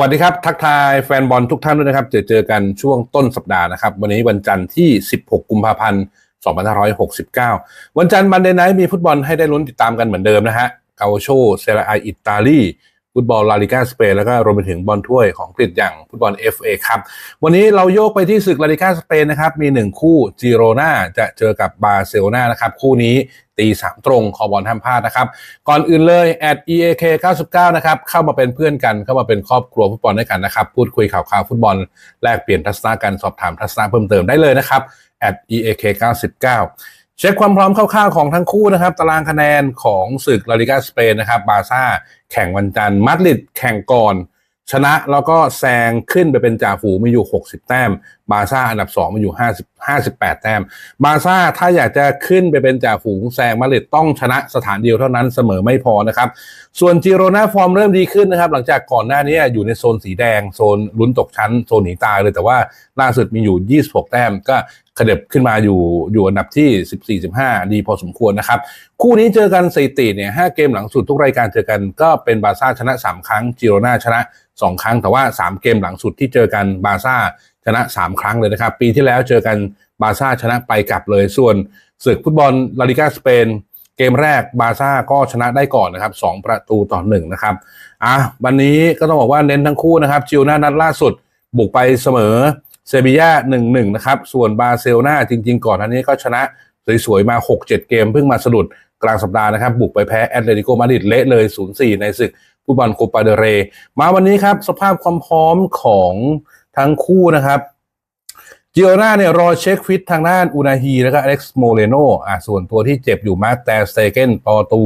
วัสดีครับ ทักทายแฟนบอลทุกท่านด้วยนะครับ เจอเจอกันช่วงต้นสัปดาห์นะครับ วันนี้วันจันทร์ที่ 16 กุมภาพันธ์ 2569 วันจันทร์มันเดย์ไนท์มีฟุตบอลให้ได้ลุ้นติดตามกันเหมือนเดิมนะฮะเกาโชเซราไออิตาลีฟุตบอลลาลิกาสเปนแล้วก็รวมไปถึงบอลถ้วยของอังกฤษอย่างฟุตบอล FA ครับ วันนี้เราโยกไปที่ศึกลาลิกาสเปนนะครับ มีหนึ่งคู่จิโรนาจะเจอกับบาร์เซโลนานะครับ คู่นี้ ตีสามตรงคอบอลห้ามพลาดนะครับ ก่อนอื่นเลยแอด EAK 99นะครับ เข้ามาเป็นเพื่อนกัน เข้ามาเป็นครอบครัวฟุตบอลด้วยกันนะครับ พูดคุยข่าวข่าวฟุตบอล แลกเปลี่ยนทัศนะกันสอบถามทัศนะเพิ่มเติมได้เลยนะครับแอด EAK 99เช็คความพร้อมคร่าวๆของทั้งคู่นะครับ ตารางคะแนนของศึกลาลิกาสเปนนะครับ บาซ่าแข่งวันจันทร์ มาดริดแข่งก่อนชนะแล้วก็แซงขึ้นไปเป็นจ่าฝูงมีอยู่ 60 แต้มบาซ่าอันดับ 2มีอยู่ 50 58 แต้ม บาซ่าถ้าอยากจะขึ้นไปเป็นจ่าฝูงแซงมาดริดต้องชนะสถานเดียวเท่านั้นเสมอไม่พอนะครับ ส่วนจิโรนาฟอร์มเริ่มดีขึ้นนะครับ หลังจากก่อนหน้านี้อยู่ในโซนสีแดง โซนลุ้นตกชั้น โซนหนีตายเลยแต่ว่าล่าสุดมีอยู่ 26 แต้มก็ขยับขึ้นมาอยู่อยู่อันดับที่ 14-15 ดีพอสมควรนะครับ คู่นี้เจอกันสถิติเนี่ย5เกมหลังสุดทุกรายการเจอกันก็เป็นบาซ่าชนะ 3 ครั้งจิโรนาชนะ 2 ครั้งแต่ว่า 3 เกมหลังสุดที่เจอกันบาซ่า ชนะ 3 ครั้งเลยนะครับ ปีที่แล้วเจอกันบาซ่าชนะไปกลับเลย ส่วนศึกฟุตบอลลาลิกาสเปน เกมแรกบาซ่าก็ชนะได้ก่อนนะครับ 2 ประตูต่อ1นะครับอะวันนี้ก็ต้องบอกว่าเน้นทั้งคู่นะครับจิโรนานัดล่าสุดบุกไปเสมอเซบีย่า1-1นะครับส่วนบาร์เซโลนาจริง ๆ ก่อนอันนี้ก็ชนะสวยๆมา 6-7 เกมเพิ่งมาสะดุดกลางสัปดาห์นะครับ บุกไปแพ้แอตเลติโกมาดริดเละเลย 0-4 ในศึกฟุตบอลโคปาเดเร มาวันนี้ครับ สภาพความพร้อมของ ทั้งคู่นะครับจิโอนาเนี่ยรอเช็คฟิตทางด้านอูนาฮีแล้วก็อเล็กซ์โมเรโนอะส่วนตัวที่เจ็บอยู่มาร์แต่สเตเกนปอตู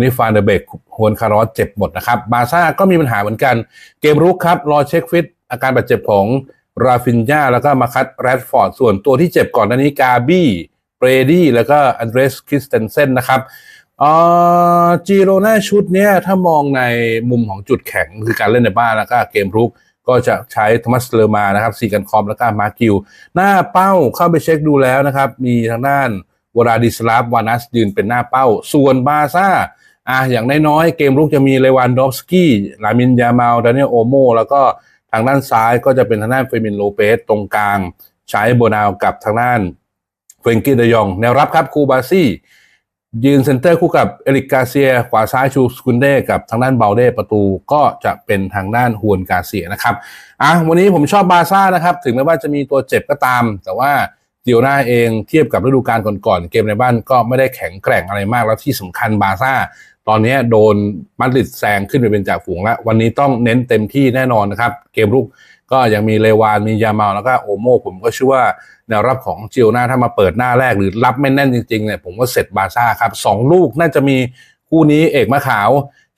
นิฟานเดเบกฮวนคารอสเจ็บหมดนะครับ บาซ่าก็มีปัญหาเหมือนกัน เกมรุกครับ รอเช็คฟิตอาการบาดเจ็บของราฟินญาแล้วก็มาคัตแรดฟอร์ด ส่วนตัวที่เจ็บก่อนหน้านี้กาบี้เบรดี้แล้วก็อันเดรสคริสเตนเซนนะครับอ่าจีโรนาชุดเนี้ยถ้ามองในมุมของจุดแข็งคือการเล่นในบ้านแล้วก็เกมรุก ก็จะใช้ทมัสเลอร์มานะครับซีกันคอมแล้วก็มาร์กิว หน้าเป้าเข้าไปเช็คดูแล้วนะครับ มีทางด้านวราดิสลาฟวานัสยืนเป็นหน้าเป้า ส่วนบาซ่าอะอย่างน้อยๆ เกมรุกจะมีเลวานดอฟสกี้ลามินยามาลดานิเอลโอโมแล้วก็ทางด้านซ้ายก็จะเป็นทางด้านเฟมินโลเปสตรงกลาง ใช้โบนาวกับทางด้านเฟรงกี้เดยอง แนวรับครับคูบาซี่ ยืนเซนเตอร์คู่กับเอริกกาเซีย ขวาซ้ายชูสกุนเดกับทางด้านเบลเดประตูก็จะเป็นทางด้านฮวนกาเซียนะครับอะวันนี้ผมชอบบาซ่านะครับ ถึงแม้ว่าจะมีตัวเจ็บก็ตาม แต่ว่า ดียวหน้าเองเทียบกับฤดูกาลก่อนๆเกมในบ้านก็ไม่ได้แข็งแกร่งอะไรมากแล้วที่สำคัญบาซ่า ตอนนี้โดนมาดริดแซงขึ้นไปเป็นจ่าฝูงแล้ว วันนี้ต้องเน้นเต็มที่แน่นอนนะครับ เกมรุกก็ยังมีเลวานมียามาลแล้วก็โอโมผมก็เชื่อว่าแนวรับของจิโอนาถ้ามาเปิดหน้าแรกหรือรับไม่แน่นจริงๆเนี่ยผมว่าเสร็จบาซ่าครับสองลูกน่าจะมีคู่นี้เอกมะขาว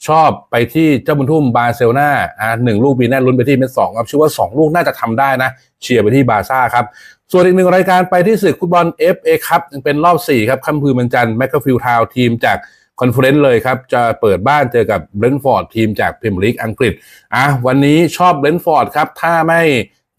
ชอบไปที่เจ้าบุญทุ่มบาร์เซโลนาอ่าหนึ่งลูกมีแน่ลุ้นไปที่เม็ดสองครับเชื่อว่าสองลูกน่าจะทำได้นะเชียร์ไปที่บาซ่าครับ ส่วนอีกหนึ่งรายการไปที่ศึกฟุตบอล FA ครับเป็นรอบ 4 ครับค่ำคืนวันจันทร์แมคคาฟิลทาวทีมจากคอนเฟอเรนซ์เลยครับ จะเปิดบ้านเจอกับเบรนฟอร์ดทีมจากพรีเมียร์ลีกอังกฤษอะวันนี้ชอบเบรนฟอร์ดครับ ถ้าไม่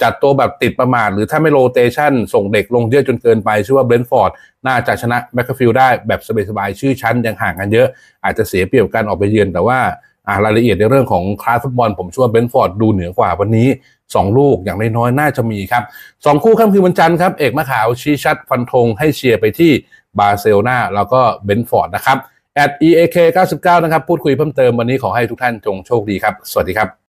จัดตัวแบบติดประมาทหรือถ้าไม่โรเตชันส่งเด็กลงเยอะจนเกินไปชื่อว่าเบรนท์ฟอร์ดน่าจะชนะแมคคาฟิลได้แบบสบายๆชื่อชั้นยังห่างกันเยอะ อาจจะเสียเปรียบการออกไปเยือนแต่ว่าอ่ารายละเอียดในเรื่องของคลาสฟุตบอลผมชื่อว่าเบรนท์ฟอร์ดดูเหนือกว่าวันนี้ 2 ลูกอย่างน้อยๆน่าจะมีครับ 2 คู่ค่ำคืนวันจันทร์ครับ เอกมะขาวชี้ชัดฟันธงให้เชียร์ไปที่บาร์เซโลนาแล้วก็เบนฟอร์ดนะครับ at eak 99นะครับพูดคุยเพิ่มเติมวันนี้ขอให้ทุกท่านจงโชคดีครับ สวัสดีครับ